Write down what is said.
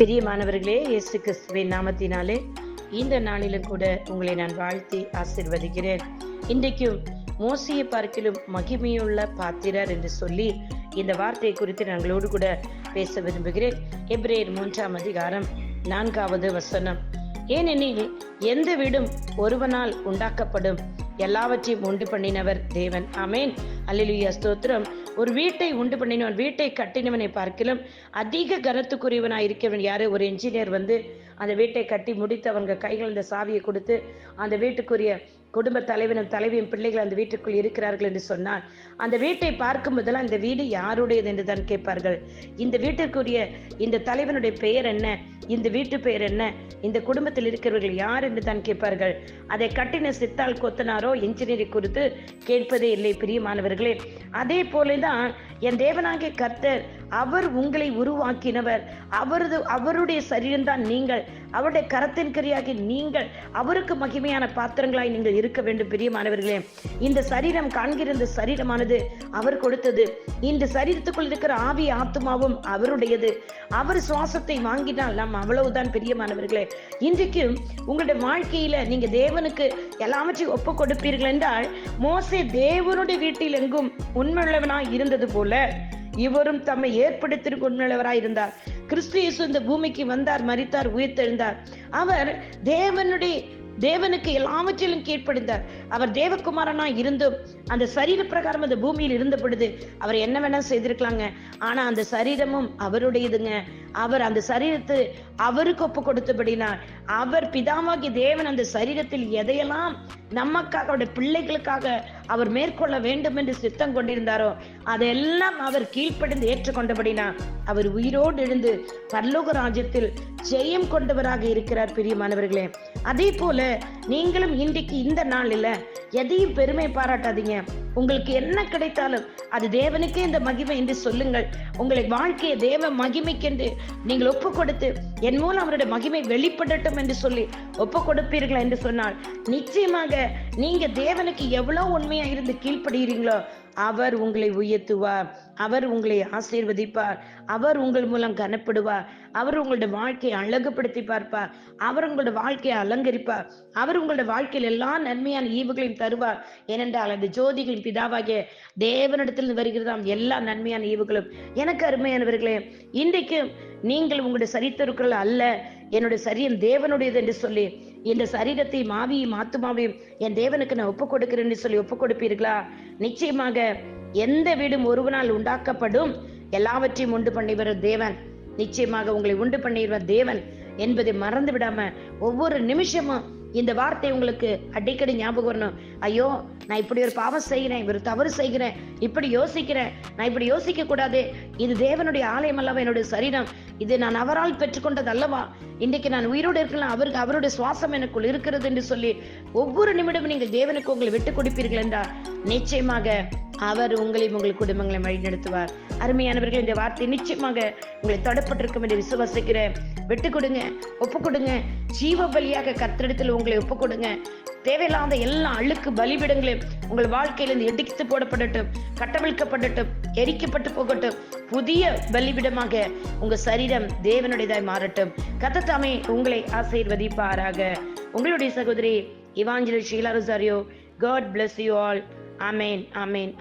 பிரியமானவர்களே இயேசு கிறிஸ்துவின் நாமத்தினாலே இந்த நாளிலும் கூட உங்களை நான் வாழ்த்தி ஆசிர்வதிக்கிறேன். இன்றைக்கும் மோசியை பார்க்கிலும் மகிமையுள்ள பாத்திரர் என்று சொல்லி இந்த வார்த்தை குறித்து நாங்களோடு கூட பேச விரும்புகிறேன். எப்ரேர் மூன்றாம் அதிகாரம் நான்காவது வசனம். ஏனெனில் எந்த வீடும் ஒருவனால் உண்டாக்கப்படும். எல்லாவற்றையும் உண்டு பண்ணினவர் தேவன். அமேன் அல்லேலூயா. ஸ்தோத்திரம். ஒரு வீட்டை உண்டு பண்ணினவன் வீட்டை கட்டினவனை பார்க்கிலும் அதிக கனத்துக்குரியவனாக இருக்கிறவன் யாரு? ஒரு என்ஜினியர் வந்து அந்த வீட்டை கட்டி முடித்து அவங்க கைகள் இந்த சாவியை கொடுத்து அந்த வீட்டுக்குரிய குடும்ப தலைவனும் தலைவியும் பிள்ளைகள் அந்த வீட்டுக்குள் இருக்கிறார்கள் என்று சொன்னால் அந்த வீட்டை பார்க்கும் போதெல்லாம் இந்த வீடு யாருடையது என்று தான் கேட்பார்கள். இந்த வீட்டிற்குரிய இந்த தலைவனுடைய பெயர் என்ன? இந்த வீட்டு பெயர் என்ன? இந்த குடும்பத்தில் இருக்கிறவர்கள் யார் என்று தான் கேட்பார்கள். அதை கட்டின சித்தால் கொத்தனாரோ இன்ஜினியரிங் குறித்து கேட்பதே இல்லை பிரியமானவர்களே. அதே போலதான் என் தேவனாகிய கர்த்தர் அவர் உங்களை உருவாக்கினவர். அவரது அவருடைய சரீரம்தான் நீங்கள். அவருடைய கரத்தின் கரியாகி நீங்கள். அவருக்கு மகிமையான பாத்திரங்களாய் நீங்கள் இருக்க வேண்டும் பிரியமானவர்களே இந்த சரீரம் காண்கிற இந்த சரீரமானது அவர் கொடுத்தது. இந்த சரீரத்துக்குள் இருக்கிற ஆவி ஆத்மாவும் அவருடையது. அவர் சுவாசத்தை வாங்கினால் நாம் அவ்வளவுதான் பிரியமானவர்களே இன்றைக்கு உங்களுடைய வாழ்க்கையில நீங்க தேவனுக்கு எல்லாவற்றையும் ஒப்பு கொடுப்பீர்கள் என்றால் மோசே தேவனுடைய வீட்டில் எங்கும் உண்மையுள்ளவனாய் இருந்தது போல இவரும் தம்மை ஏற்படுத்திற்கு உண்மையுள்ளவராய் இருந்தார். கிறிஸ்து இயேசு இந்த பூமிக்கு வந்தார் மறித்தார் உயிர்த்தெழுந்தார். அவர் தேவனுடைய தேவனுக்கு எல்லாவற்றிலும் கீழ்ப்படிந்தார். அவர் தேவகுமாரனா இருந்தும் அந்த சரீர பிரகாரம் அந்த பூமியில் இருந்த பொழுது அவர் என்ன வேணா செய்திருக்கலாங்க. ஆனா அந்த சரீரமும் அவருடையதுங்க. அவர் அந்த சரீரத்தை அவருக்கு ஒப்பு கொடுத்தபடினார் அவர் பிதாவாகி தேவன் அந்த சரீரத்தில் எதையெல்லாம் நமக்காக அவருடைய பிள்ளைகளுக்காக அவர் மேற்கொள்ள வேண்டும் என்று சித்தம் கொண்டிருந்தாரோ அதெல்லாம் அவர் கீழ்ப்படிந்து ஏற்றுக்கொண்டபடினா அவர் உயிரோடு எழுந்து பரலோக ராஜ்யத்தில் ஜெயம் கொண்டவராக இருக்கிறார் பிரியமானவர்களே. அதே போல நீங்களும் இன்றைக்கு இந்த நாளில் எதையும் பெருமை பாராட்டாதீங்க. உங்களுக்கு என்ன கிடைத்தாலும் அது தேவனுக்கே இந்த மகிமை என்று சொல்லுங்கள். உங்களை வாழ்க்கையை தேவ மகிமைக்கென்று நீங்கள் ஒப்பு கொடுத்து என் மூலம் அவருடைய மகிமை வெளிப்படட்டும் என்று சொல்லி ஒப்பு கொடுப்பீர்கள் என்று சொன்னால் நிச்சயமாக நீங்க தேவனுக்கு எவ்வளவு உண்மையா இருந்து கீழ்ப்படுகிறீங்களோ அவர் உங்களை உயர்த்துவார். அவர் உங்களை ஆசீர்வதிப்பார். அவர் உங்கள் மூலம் கனப்படுவார். அவர் உங்களுடைய வாழ்க்கையை அழகுபடுத்தி பார்ப்பார். அவர் உங்களுடைய வாழ்க்கையை அலங்கரிப்பார். அவர் உங்களுடைய வாழ்க்கையில் எல்லா நன்மையான ஈவுகளையும் தருவார். ஏனென்றால் அந்த ஜோதிகளின் பிதாவாகிய தேவனிடத்தில் வருகிறதாம் எல்லா நன்மையான ஈவுகளும். எனக்கு அருமையானவர்களே இன்றைக்கு நீங்கள் உங்களுடைய சரித்திருக்கள் அல்ல. என்னுடைய சரீரம் தேவனுடையது என்று சொல்லி இந்த சரீரத்தை மாவியும் ஆத்துமாவையும் என் தேவனுக்கு நான் ஒப்பு கொடுக்கிறேன்னு சொல்லி ஒப்பு கொடுப்பீர்களா? நிச்சயமாக எந்த வீடும் ஒருவனால் உண்டாக்கப்படும். எல்லாவற்றையும் உண்டு பண்ணிவர தேவன். நிச்சயமாக உங்களை உண்டு பண்ணிடுவார் தேவன் என்பதை மறந்து விடாம ஒவ்வொரு நிமிஷமும் இந்த வார்த்தை உங்களுக்கு அடிக்கடி ஞாபகம் வரணும். ஐயோ நான் இப்படி ஒரு பாவம் செய்கிறேன் ஒரு தவறு செய்கிறேன் இப்படி யோசிக்கிறேன் நான் இப்படி யோசிக்க கூடாது இது தேவனுடைய ஆலயம் அல்லவா? என்னுடைய சரீரம். இது நான் அவரால் பெற்றுக்கொண்டது அல்லவா இன்றைக்கு நான் உயிரோடு இருக்கலாம் அவருக்கு அவருடைய சுவாசம் எனக்குள் இருக்கிறது என்று சொல்லி ஒவ்வொரு நிமிடமும் நீங்கள் தேவனுக்கு உங்களை விட்டு கொடுப்பீர்கள் என்றால் நிச்சயமாக அவர் உங்களையும் உங்கள் குடும்பங்களை வழிநடத்துவார். அருமையானவர்கள் இந்த வார்த்தை நிச்சயமாக உங்களை தொடப்பட்டிருக்கும் என்று விசுவாசிக்கிறேன். விட்டு கொடுங்க ஒப்பு கொடுங்க. ஜீவ பலியாக கத்திரத்தில் உங்களை ஒப்பு கொடுங்க. தேவையில்லாத எல்லா அழுக்கு பலிபிடங்களையும் உங்கள் வாழ்க்கையிலிருந்து எடுத்து போடப்படட்டும் கட்டவிழ்க்கப்படட்டும் எரிக்கப்பட்டு போகட்டும். புதிய பலிபிடமாக உங்க சரீரம் தேவனுடையதாய் மாறட்டும். கத்தத்தாமே உங்களை ஆசீர்வதிப்பாராக. உங்களுடைய சகோதரி Evangeline Sheela Rosario God bless you all amen amen